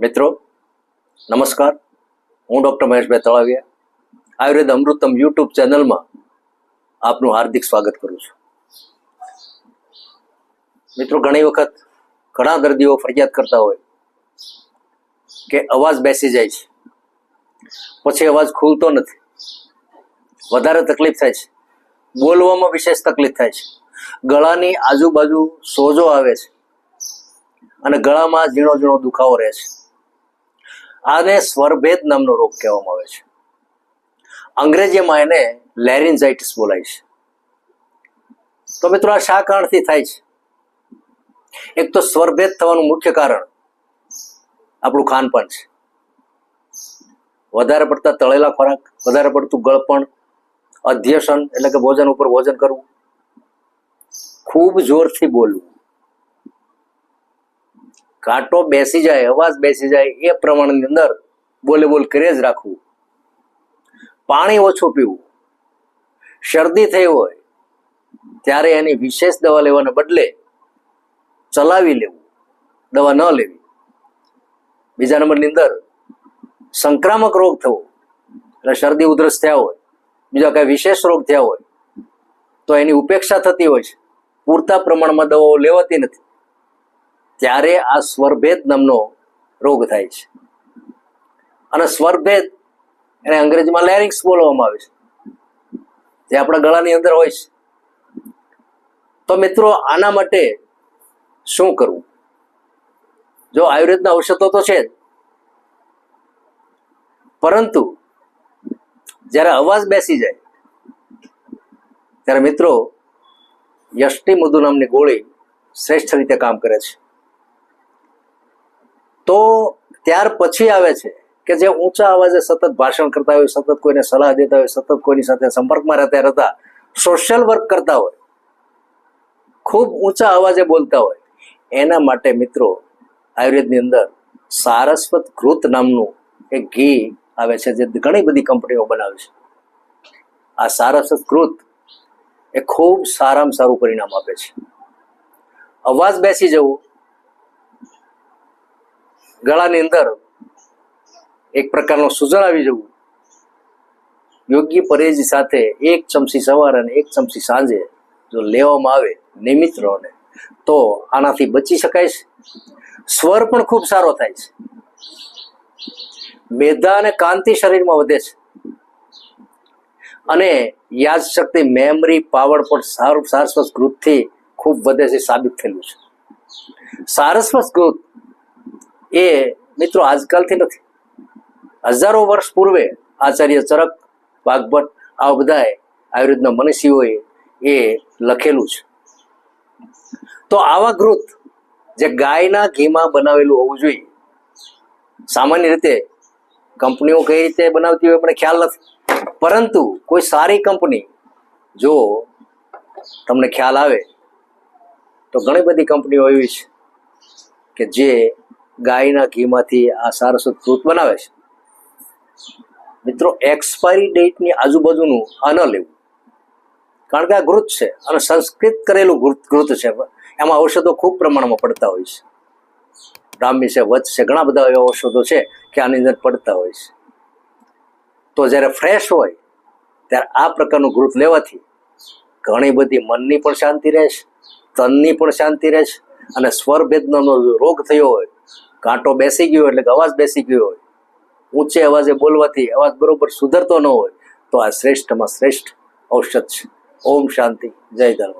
મિત્રો, નમસ્કાર. હું ડૉક્ટર મહેશભાઈ તળાવિયા, આયુર્વેદ અમૃતમ યુટ્યુબ ચેનલમાં આપનું હાર્દિક સ્વાગત કરું છું. મિત્રો, ઘણી વખત ઘણા દર્દીઓ ફરિયાદ કરતા હોય કે અવાજ બેસી જાય છે. પછી અવાજ ખુલતો નથી. વધારે તકલીફ થાય છે. બોલવામાં વિશેષ તકલીફ થાય છે. ગળાની આજુબાજુ સોજો આવે છે. અને ગળામાં ઝીણો ઝીણો દુખાવો રહે છે. આને સ્વરભેદ નામનો રોગ કહેવામાં આવે છે. અંગ્રેજીમાં એને લેરિન્જાઇટિસ બોલાય છે. તો મિત્રો આ શા કારણથી થાય છે? એક તો સ્વરભેદ થવાનું મુખ્ય કારણ આપણું ખાનપાન છે. વધારે પડતા તળેલા ખોરાક, વધારે પડતું ગળપણ, અધ્યસન એટલે કે ભોજન ઉપર ભોજન કરવું, ખૂબ જોરથી બોલવું. કાંટો બેસી જાય, અવાજ બેસી જાય, એ પ્રમાણની અંદર બોલે બોલ કરે જ રાખવું. પાણી ઓછું પીવું. શરદી થઈ હોય, ત્યારે એની વિશેષ દવા લેવાને બદલે ચલાવી લેવું, દવા ન લેવી. બીજા નંબરની અંદર સંક્રામક રોગ થવો, એટલે શરદી ઉધરસ થયા હોય, બીજા કાંઈ વિશેષ રોગ થયા હોય, તો એની ઉપેક્ષા થતી હોય છે. પૂરતા પ્રમાણમાં દવાઓ લેવાતી નથી. ત્યારે આ સ્વરભેદ નામનો રોગ થાય છે. અને સ્વરભેદ એને અંગ્રેજીમાં લેરિંગ્સ બોલવામાં આવે છે. જે આપણા ગળાની અંદર હોય છે. તો મિત્રો આના માટે શું કરવું? જો આયુર્વેદના ઔષધો તો છે જ. પરંતુ જ્યારે અવાજ બેસી જાય, ત્યારે મિત્રો યષ્ટિ મધુ નામની ગોળી શ્રેષ્ઠ રીતે કામ કરે છે. તો ત્યાર પછી આવે છે કે જે ઊંચા અવાજે સતત ભાષણ કરતા હોય, સતત કોઈને સલાહ દેતા હોય, સતત કોઈની સાથે સંપર્કમાં રહેતા રહેતા સોશિયલ વર્ક કરતા હોય, ખૂબ ઊંચા અવાજે બોલતા હોય. એના માટે મિત્રો આયુર્વેદની અંદર સારસ્વત કૃત નામનું એક ઘી આવે છે જે ઘણી બધી કંપનીઓ બનાવે છે. આ સારસ્વત કૃત એ ખૂબ સારામાં સારું પરિણામ આપે છે. અવાજ બેસી જવું ગળાની અંદર એક પ્રકારનો સુજળ આવી જવું. યોગ્ય પરેજ સાથે એક ચમચી સવારે અને એક ચમચી સાંજે જો લેવામાં આવે નિયમિત રહોને તો આનાથી બચી શકાય છે. સ્વર પણ ખૂબ સારો થાય છે. મેધા અને કાંતિ શરીરમાં વધે છે. અને યાદ શક્તિ, મેમરી, પાવર પણ સારું સારસ્વત ગ્રુપથી ખૂબ વધે છે, સાબિત થયેલું છે. સારસ્વત ગ્રુપ એ મિત્રો આજકાલથી નથી. હજારો વર્ષ પૂર્વે આચાર્ય ચરક વાઘભટ્ટ આ બધાએ આયુર્વેદના મનીષીઓએ એ લખેલું છે. તો આવા ઘૃત જે ગાયના ઘીમાં બનાવેલું હોવું જોઈએ, સામાન્ય રીતે કંપનીઓ કઈ રીતે બનાવતી હોય મને ખ્યાલ નથી. પરંતુ કોઈ સારી કંપની જો તમને ખ્યાલ આવે, તો ઘણી બધી કંપનીઓ એવી છે કે જે ગાયના ઘીમાંથી આ સારસ્વત દૂધ બનાવે છે. મિત્રો એક્સપાયરી ડેટની આજુબાજુનું આ ન લેવું. કારણ કે આ ઘૃત છે અને સંસ્કૃત કરેલું ઘૃત ઘૃત છે. એમાં ઔષધો ખૂબ પ્રમાણમાં પડતા હોય છે. બ્રાહ્મી છે વચ છે, ઘણા બધા એવા ઔષધો છે કે આની અંદર પડતા હોય છે. તો જ્યારે ફ્રેશ હોય, ત્યારે આ પ્રકારનું ઘૃત લેવાથી ઘણી બધી મનની પણ શાંતિ રહે છે, તનની પણ શાંતિ રહે છે અને સ્વરભેદનો રોગ થયો હોય કાંટો બેસી ગયો એટલે કે અવાજ બેસી ગયો હોય. ઊંચે અવાજે બોલવાથી અવાજ બરોબર સુધરતો ન હોય, તો આ શ્રેષ્ઠમાં શ્રેષ્ઠ ઔષધ છે. ઓમ શાંતિ. જય ધર્મ